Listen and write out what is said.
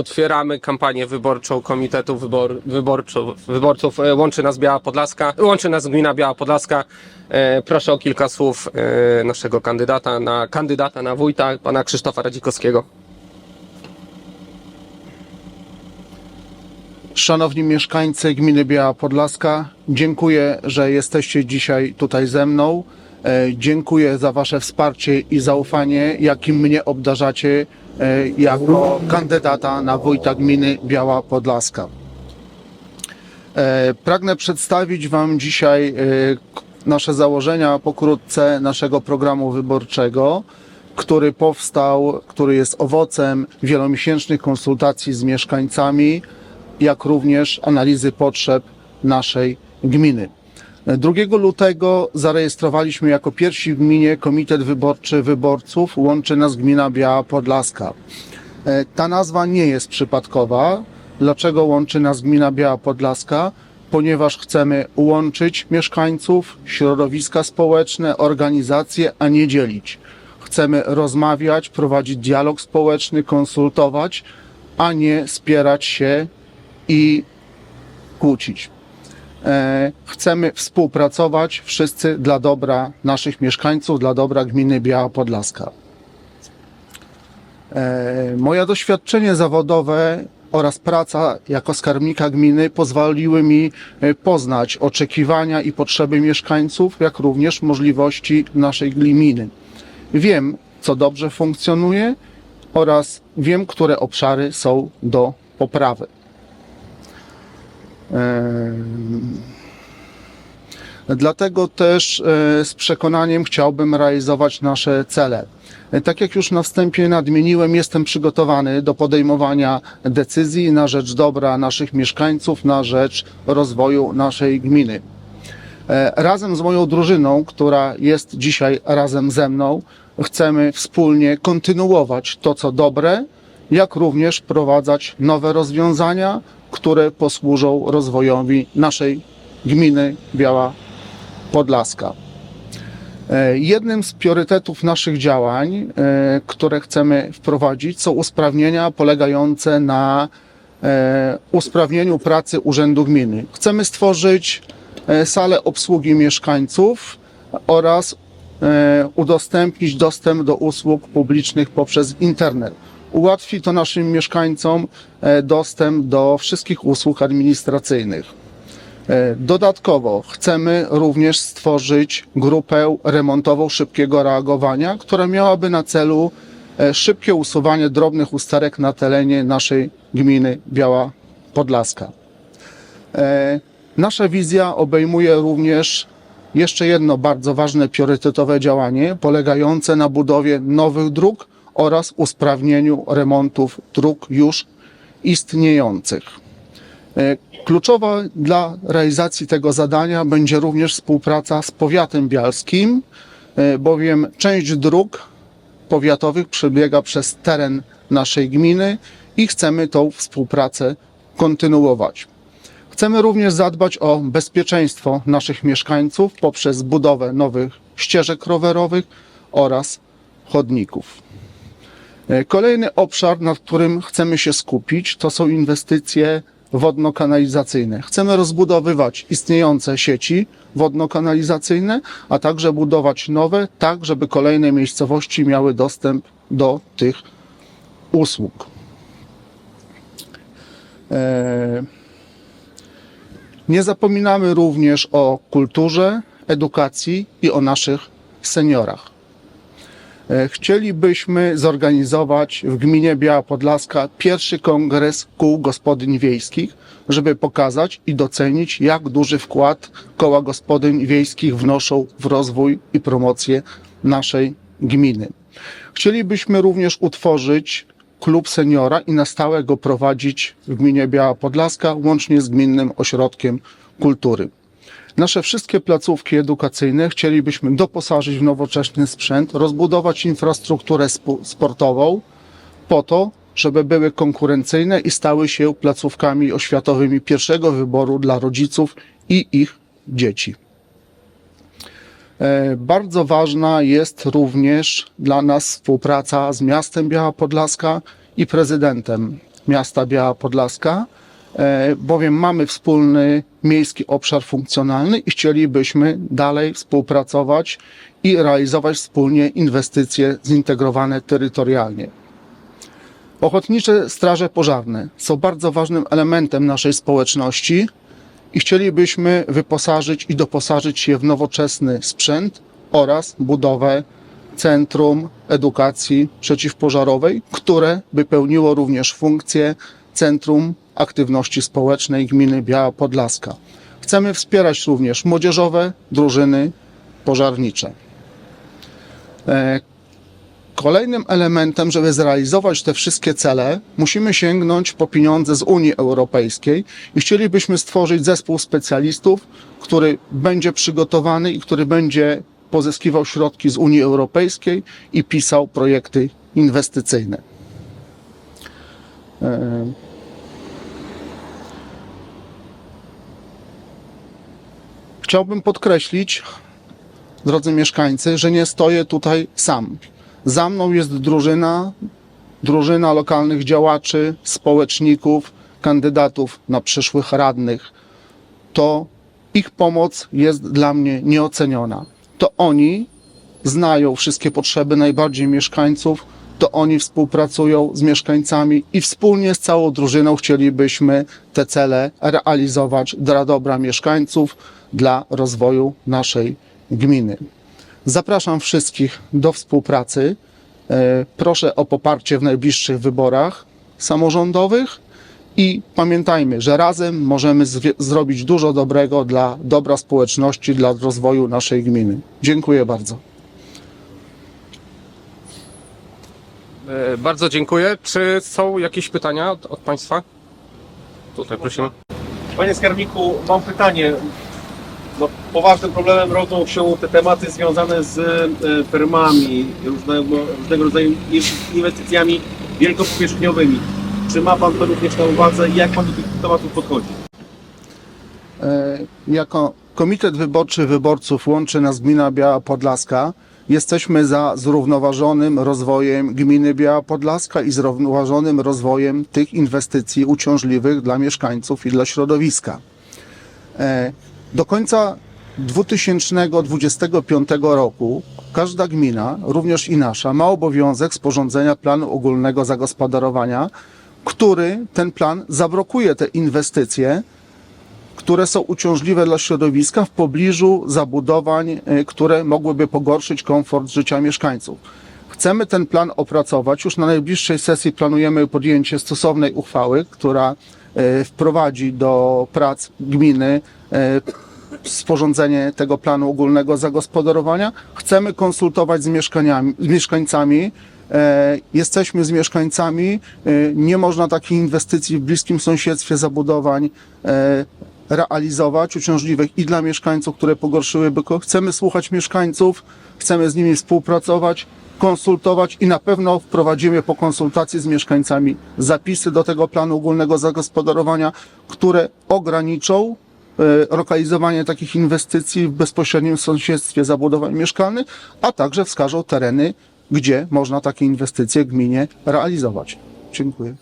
otwieramy kampanię wyborczą Komitetu Wybor, Wyborczo, Wyborców e, Łączy Nas Biała Podlaska, Łączy Nas Gmina Biała Podlaska. E, Proszę o kilka słów e, naszego kandydata na kandydata na wójta, pana Krzysztofa Radzikowskiego. Szanowni mieszkańcy gminy Biała Podlaska, dziękuję, że jesteście dzisiaj tutaj ze mną. Dziękuję za Wasze wsparcie i zaufanie, jakim mnie obdarzacie jako kandydata na wójta gminy Biała Podlaska. E, Pragnę przedstawić Wam dzisiaj e, nasze założenia pokrótce naszego programu wyborczego, który powstał, który jest owocem wielomiesięcznych konsultacji z mieszkańcami, jak również analizy potrzeb naszej gminy. 2 lutego zarejestrowaliśmy jako pierwsi w gminie Komitet Wyborczy Wyborców Łączy nas Gmina Biała Podlaska. E, Ta nazwa nie jest przypadkowa. Dlaczego łączy nas Gmina Biała Podlaska? Ponieważ chcemy łączyć mieszkańców, środowiska społeczne, organizacje, a nie dzielić. Chcemy rozmawiać, prowadzić dialog społeczny, konsultować, a nie spierać się i kłócić. E, Chcemy współpracować wszyscy dla dobra naszych mieszkańców, dla dobra gminy Biała Podlaska. E, Moje doświadczenie zawodowe oraz praca jako skarbnika gminy pozwoliły mi e, poznać oczekiwania i potrzeby mieszkańców, jak również możliwości naszej gminy. Wiem, co dobrze funkcjonuje oraz wiem, które obszary są do poprawy. Dlatego też e, z przekonaniem chciałbym realizować nasze cele. E, Tak jak już na wstępie nadmieniłem, jestem przygotowany do podejmowania decyzji na rzecz dobra naszych mieszkańców, na rzecz rozwoju naszej gminy. E, Razem z moją drużyną, która jest dzisiaj razem ze mną, chcemy wspólnie kontynuować to, co dobre, jak również wprowadzać nowe rozwiązania, które posłużą rozwojowi naszej gminy Biała Podlaska. E, Jednym z priorytetów naszych działań, e, które chcemy wprowadzić, są usprawnienia polegające na e, usprawnieniu pracy Urzędu Gminy. Chcemy stworzyć salę obsługi mieszkańców oraz udostępnić dostęp do usług publicznych poprzez internet. Ułatwi to naszym mieszkańcom e, dostęp do wszystkich usług administracyjnych. E, Dodatkowo chcemy również stworzyć grupę remontową szybkiego reagowania, która miałaby na celu e, szybkie usuwanie drobnych usterek na terenie naszej gminy Biała Podlaska. Nasza wizja obejmuje również jeszcze jedno bardzo ważne priorytetowe działanie polegające na budowie nowych dróg oraz usprawnieniu remontów dróg już istniejących. E, Kluczowa dla realizacji tego zadania będzie również współpraca z powiatem bialskim, e, bowiem część dróg powiatowych przebiega przez teren naszej gminy i chcemy tą współpracę kontynuować. Chcemy również zadbać o bezpieczeństwo naszych mieszkańców poprzez budowę nowych ścieżek rowerowych oraz chodników. E, Kolejny obszar, nad którym chcemy się skupić, to są inwestycje wodno-kanalizacyjne. Chcemy rozbudowywać istniejące sieci wodno-kanalizacyjne, a także budować nowe, tak żeby kolejne miejscowości miały dostęp do tych usług. E, Nie zapominamy również o kulturze, edukacji i o naszych seniorach. E, Chcielibyśmy zorganizować w gminie Biała Podlaska pierwszy kongres kół gospodyń wiejskich, żeby pokazać i docenić, jak duży wkład koła gospodyń wiejskich wnoszą w rozwój i promocję naszej gminy. Chcielibyśmy również utworzyć klub seniora i na stałe go prowadzić w gminie Biała Podlaska, łącznie z Gminnym Ośrodkiem Kultury. Nasze wszystkie placówki edukacyjne chcielibyśmy doposażyć w nowoczesny sprzęt, rozbudować infrastrukturę sportową po to, żeby były konkurencyjne i stały się placówkami oświatowymi pierwszego wyboru dla rodziców i ich dzieci. E, Bardzo ważna jest również dla nas współpraca z miastem Biała Podlaska i prezydentem miasta Biała Podlaska, bowiem mamy wspólny miejski obszar funkcjonalny i chcielibyśmy dalej współpracować i realizować wspólnie inwestycje zintegrowane terytorialnie. Ochotnicze straże pożarne są bardzo ważnym elementem naszej społeczności i chcielibyśmy wyposażyć i doposażyć je w nowoczesny sprzęt oraz budowę Centrum Edukacji Przeciwpożarowej, które by pełniło również funkcję Centrum Aktywności Społecznej Gminy Biała Podlaska. Chcemy wspierać również młodzieżowe drużyny pożarnicze. E, Kolejnym elementem, żeby zrealizować te wszystkie cele, musimy sięgnąć po pieniądze z Unii Europejskiej i chcielibyśmy stworzyć zespół specjalistów, który będzie przygotowany i który będzie pozyskiwał środki z Unii Europejskiej i pisał projekty inwestycyjne. Chciałbym podkreślić, drodzy mieszkańcy, że nie stoję tutaj sam. Za mną jest drużyna, drużyna lokalnych działaczy, społeczników, kandydatów na przyszłych radnych. To ich pomoc jest dla mnie nieoceniona. To oni znają wszystkie potrzeby najbardziej mieszkańców, to oni współpracują z mieszkańcami i wspólnie z całą drużyną chcielibyśmy te cele realizować dla dobra mieszkańców, dla rozwoju naszej gminy. Zapraszam wszystkich do współpracy. E, Proszę o poparcie w najbliższych wyborach samorządowych i pamiętajmy, że razem możemy zrobić dużo dobrego dla dobra społeczności, dla rozwoju naszej gminy. Dziękuję bardzo. Bardzo dziękuję. Czy są jakieś pytania od, od Państwa? Tutaj prosimy. Panie skarbniku, mam pytanie. No, poważnym problemem rodzą się te tematy związane z e, firmami, różnego, różnego rodzaju in- inwestycjami wielkopowierzchniowymi. Czy ma Pan to również na uwadze i jak Pan do tych tematów podchodzi? E, Jako Komitet Wyborczy Wyborców łączy nas Gmina Biała Podlaska. Jesteśmy za zrównoważonym rozwojem gminy Biała Podlaska i zrównoważonym rozwojem tych inwestycji uciążliwych dla mieszkańców i dla środowiska. E, Do końca 2025 roku każda gmina, również i nasza, ma obowiązek sporządzenia planu ogólnego zagospodarowania, który ten plan zablokuje te inwestycje, które są uciążliwe dla środowiska w pobliżu zabudowań, e, które mogłyby pogorszyć komfort życia mieszkańców. Chcemy ten plan opracować. Już na najbliższej sesji planujemy podjęcie stosownej uchwały, która e, wprowadzi do prac gminy e, sporządzenie tego planu ogólnego zagospodarowania. Chcemy konsultować z, z mieszkańcami. Jesteśmy z mieszkańcami. Nie można takiej inwestycji w bliskim sąsiedztwie zabudowań realizować, uciążliwych i dla mieszkańców, które pogorszyłyby. ko- Chcemy słuchać mieszkańców, chcemy z nimi współpracować, konsultować i na pewno wprowadzimy po konsultacji z mieszkańcami zapisy do tego planu ogólnego zagospodarowania, które ograniczą e, lokalizowanie takich inwestycji w bezpośrednim sąsiedztwie zabudowań mieszkalnych, a także wskażą tereny, gdzie można takie inwestycje gminie realizować. Dziękuję.